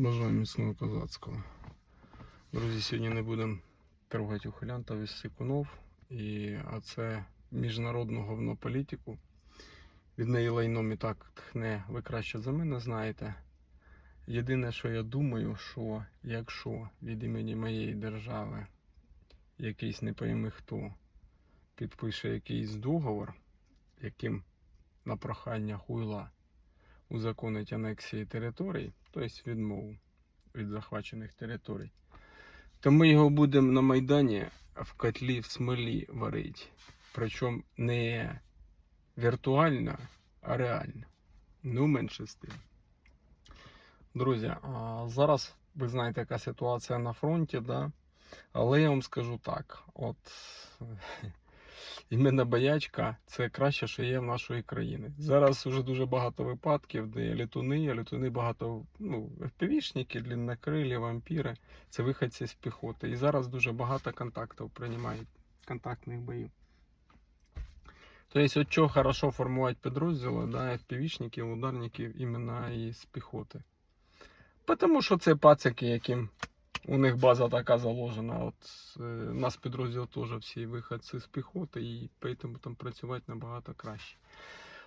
Бажаю міцного козацького. Друзі, сьогодні не будемо трогати ухилянта від Сикунов. І, а це міжнародну говнополітику. Від неї лайном і так тхне, ви краще за мене знаєте. Єдине, що я думаю, що якщо від імені моєї держави якийсь не пойми хто підпише якийсь договор, яким на прохання хуйла узаконить анексії територій, тобто відмову від захвачених територій, то ми його будемо на Майдані в котлі в смолі варити. Причому не віртуально, а реально. Ну, менше з тим. Друзі, а зараз ви знаєте, яка ситуація на фронті, да? але я вам скажу так: от іменно боячка це краще, що є в нашої країни. Зараз вже дуже багато випадків, де літуни, а літуни багато ну, ФПВшники, длиннокрилі, вампіри це виходці з піхоти. І зараз дуже багато контактів приймають контактних боїв. Тобто, от чого хорошо формувати підрозділи, да, FPV-шників, ударників іменно із піхоти. Тому що це пацики, яким у них база така заложена. От е, у нас підрозділ теж всі виходці з піхоти, і тому там працювати набагато краще.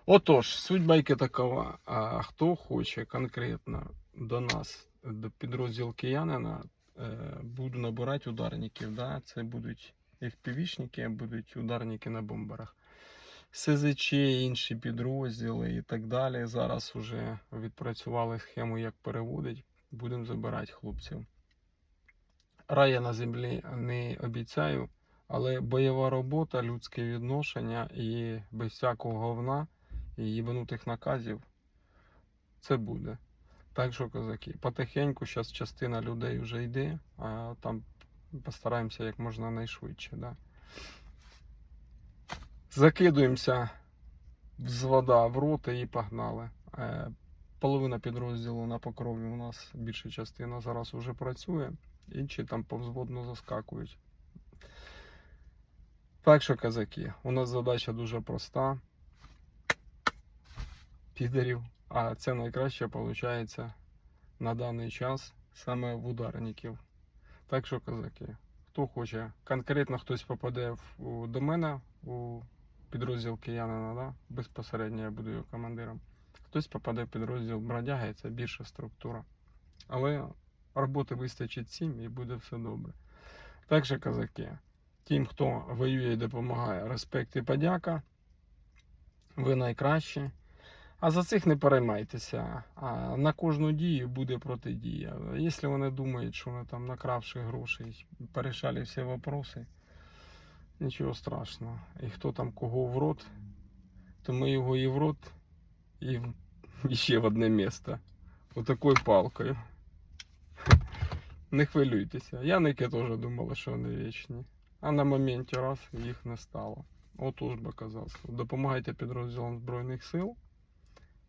Отож, суть байки такова. А хто хоче конкретно до нас, до підрозділ киянина, е, буду набирати ударників. Да? Це будуть FPV-шники, будуть ударники на бомберах. СЗЧ, інші підрозділи і так далі. Зараз вже відпрацювали схему, як переводить. Будемо забирати хлопців. Рая на землі не обіцяю, але бойова робота, людське відношення і без всякого говна і їбанутих наказів це буде. Так що, козаки, потихеньку зараз частина людей вже йде, а там постараємося як можна найшвидше. Да? Закидуємося з вода в роти і погнали. Е, Половина підрозділу на покрові у нас більша частина зараз вже працює, інші там повзводно заскакують. Так що, казаки, у нас задача дуже проста. Підерів. А це найкраще виходить на даний час саме в ударників. Так що, казаки, хто хоче, конкретно хтось попаде в, у- до мене у підрозділ киянина, да? безпосередньо я буду його командиром. Хтось попаде в підрозділ бродяга, і це більша структура. Але роботи вистачить всім і буде все добре. Так що, казаки, тим, хто воює і допомагає, респект і подяка. Ви найкращі. А за цих не переймайтеся. А на кожну дію буде протидія. Якщо вони думають, що вони там накравши грошей, порішали всі вопроси, нічого страшного. І хто там кого в рот, то ми його і в рот, і, в... і ще в одне місце. Отакою палкою. Не хвилюйтеся. Яники теж думали, що вони вічні. А на моменті раз їх не стало. Отож би казацтво. Допомагайте підрозділам Збройних сил.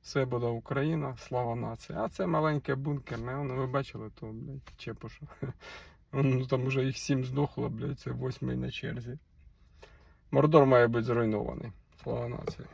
Все буде Україна, слава нації. А це маленьке бункерне, воно ви бачили то, блядь, Чепуша. Ну там вже їх сім здохло, блядь, це восьмий на черзі. Мордор має бути зруйнований. Слава нації.